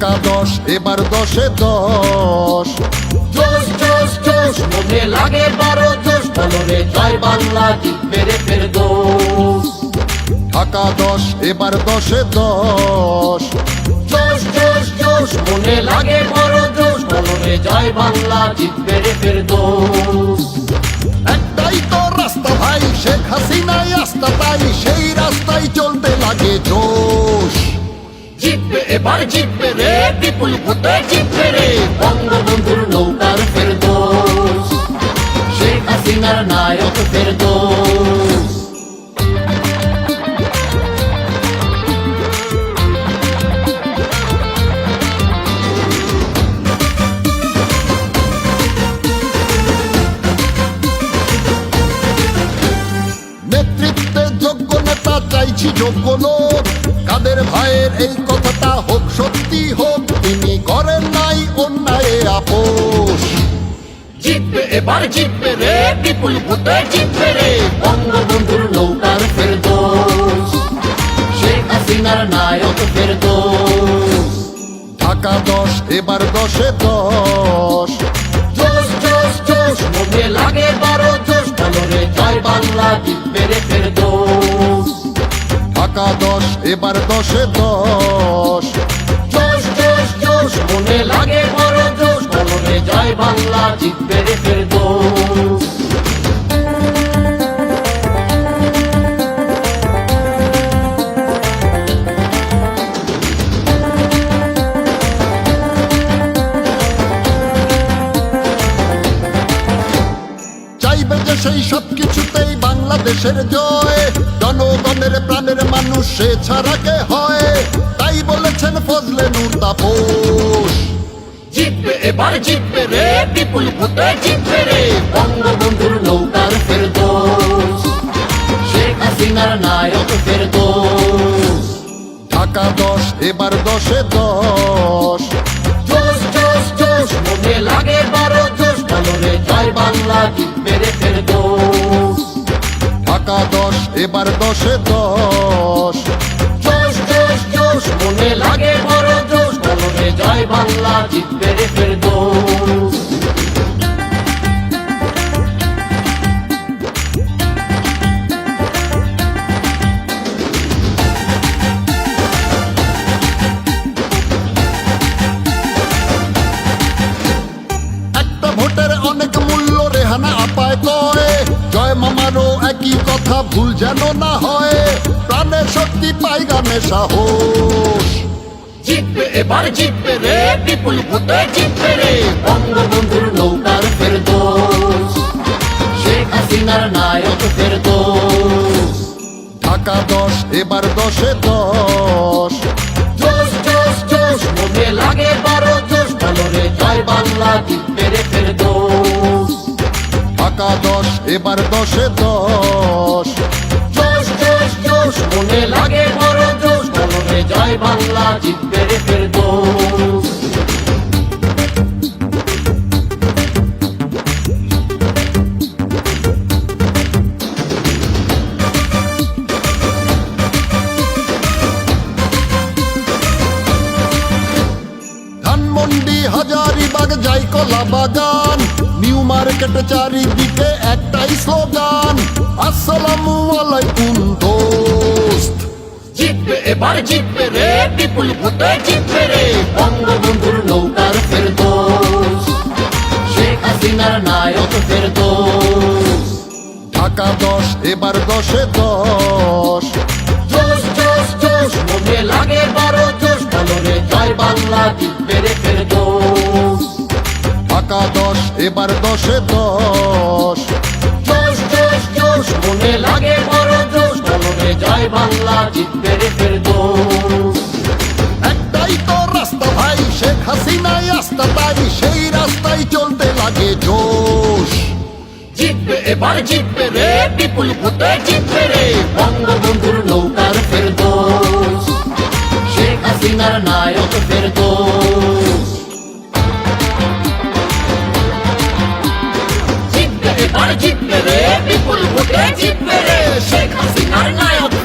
ঢাকা দশ এবার দশে দশ। জোশ জোশ জোশ মনে লাগে বড় জোশ বলো রে জয় বাংলা জিতবে রে ফেরদৌস। ঢাকা দশ এবার দশে দশ। জোশ জোশ জোশ মনে লাগে বড় জোশ বলো রে জয় বাংলা জিতবে রে ফেরদৌস। একটাই তো রাস্তা ভাই শেখ হাসিনাই রাস্তা তাই সেই রাস্তায় চলতে লাগে জোশ। এবার জিতবে রে, বিপুল ভোটে জিতবে রে। বঙ্গবন্ধুর নৌকার ফেরদৌস, শেখ হাসিনার নায়ক নেতৃত্বে যোগ্য নেতা চাইছি যোগ্য লোক। কাদের ভাইয়ের এই কথাটা হোক সত্যি হোক তিনি করেন নাই অন্যায় আপোষ। জিতবে এবার জিতবে রে বিপুল ভোটে জিতবে রে বঙ্গবন্ধুর নৌকার ফেরদৌস। শেখ হাসিনার নায়ক ফেরদৌস। ঢাকা দশ এবার দশে দশ। জোশ জোশ জোশ মনে লাগে বারো জোশ বলো রে জয় বাংলা জিতবে রে ফেরদৌস। ঢাকা দশ এবার দশে দশ। জোশ জোশ জোশ মনে লাগে বড় জোশ বলো রে জয় বাংলা জিতবে রে চাইবে যে সেই সব কিছুতেই বাংলাদেশের জয়। জনগণের প্রাণের মানুষ সে ছাড়া কে হয়? তাই বলেছেন ফজলে নূর তাপস। জিতবে এবার জিতবে রে বিপুল ভোটে জিতবে রে বঙ্গবন্ধুর নৌকার ফেরদৌস। শেখ হাসিনার নায়ক ফেরদৌস। ঢাকা দশ এবার দশে দশ। জোশ জোশ জোশ মনে লাগে বারো জোশ বলো রে জয় বাংলা এবার দশে দশ। জোশ জোশ জোশ, মনে লাগে বড় জোশ। বলবে জয় বাংলা, জিতবে রে ফের একটা কথা ভুল যেন না হয় প্রাণের শক্তি পাই গানে সাহস। জিতবে এবার জিতবে রে বিপুল ভূতে জিতবে রে বঙ্গবন্ধুর নৌকার ফেরদৌস। শেখ হাসিনার নায়ক ফেরদৌস। ঢাকা দশ এবার দশে দশ। এবার দশে দশ। জোশ জোশ জোশ মনে লাগে বড় জোশ বলবে জয় বাংলা জিতবে রে ফেরদৌস যাই কলা বাগান। নিউ মার্কেট চারিদিকে একটাই স্লোগান আসসালামু আলাইকুম দোস্ত। জিতবে এবার জিতবে রে বিপুল ভোটে জিতবে রে বঙ্গবন্ধুর নৌকার ফেরদৌস। শেখ হাসিনার নায়ক ফেরদৌস। ঢাকা দশ এবার দশে দশ। জোশ জোশ জোশ মনে লাগে বড় জোশ বলো রে জয় বাংলা। এবার দশে দশ। জোশ জোশ জোশ মনে লাগে বড় জোশ বলো জয় বাংলা জিতবে রে ফেরদৌস একটাই তো রাস্তা ভাই শেখ হাসিনাই রাস্তা তাই সেই রাস্তায় চলতে লাগে জোশ। জিতবে এবার জিতবে রে বিপুল ভোটে জিতবে রে। এবার জিতবে রে বিপুল ভোটে জিতবে রে শেখ হাসিনার নায়ক